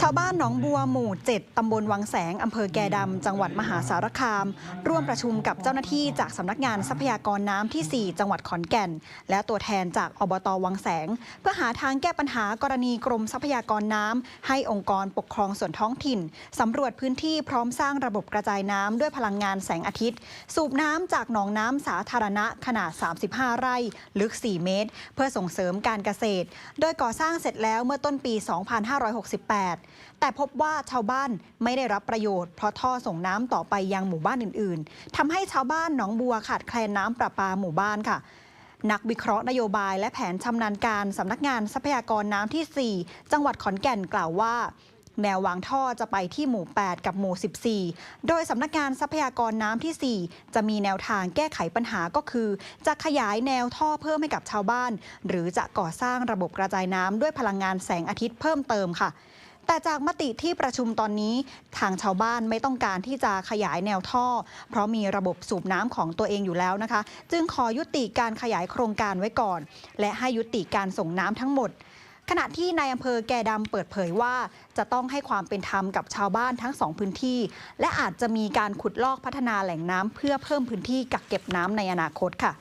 ชาวบ้านหนองบัวหมู่ 7 ตำบลวังแสง อำเภอแกดำ จังหวัดมหาสารคาม ร่วมประชุมกับเจ้าหน้าที่จากสำนักงานทรัพยากรน้ำที่ 4 จังหวัดขอนแก่น และตัวแทนจากอบตวังแสง เพื่อหาทางแก้ปัญหากรณีกรมทรัพยากรน้ำให้องค์กรปกครองส่วนท้องถิ่นสำรวจพื้นที่พร้อมสร้างระบบกระจายน้ำด้วยพลังงานแสงอาทิตย์ สูบน้ำจากหนองน้ำสาธารณะขนาด 35 ไร่ ลึก 4 เมตร เพื่อส่งเสริมการเกษตร โดยก่อสร้างเสร็จแล้วเมื่อต้นปี 2550 2568 แต่พบว่าชาวบ้านไม่ได้รับประโยชน์เพราะท่อส่งน้ำต่อไปยังหมู่บ้านอื่นๆทำให้ชาวบ้านหนองบัวขาดแคลนน้ำประปาหมู่บ้านค่ะนักวิเคราะห์นโยบายและแผนชำนาญการสำนักงานทรัพยากรน้ำที่ 4 จังหวัดขอนแก่นกล่าวว่า แนววางท่อจะไปที่หมู่ 8 กับหมู่ 14 โดยสำนักงานทรัพยากรน้ำที่ 4 จะมีแนวทางแก้ไขปัญหาก็คือ จะขยายแนวท่อเพิ่มให้กับชาวบ้าน หรือจะก่อสร้างระบบกระจายน้ำด้วยพลังงานแสงอาทิตย์เพิ่มเติมค่ะแต่จากมติที่ประชุมตอนนี้ทางชาวบ้านไม่ต้องการที่จะขยายแนวท่อ เพราะมีระบบสูบน้ำของตัวเองอยู่แล้วนะคะ จึงขอยุติการขยายโครงการไว้ก่อน และให้ยุติการส่งน้ำทั้งหมด ขณะที่นายอำเภอแก่ดำเปิดเผยว่า จะต้องให้ความเป็นธรรมกับชาวบ้านทั้งสองพื้นที่ และอาจจะมีการขุดลอกพัฒนาแหล่งน้ำเพื่อเพิ่มพื้นที่กักเก็บน้ำในอนาคตค่ะ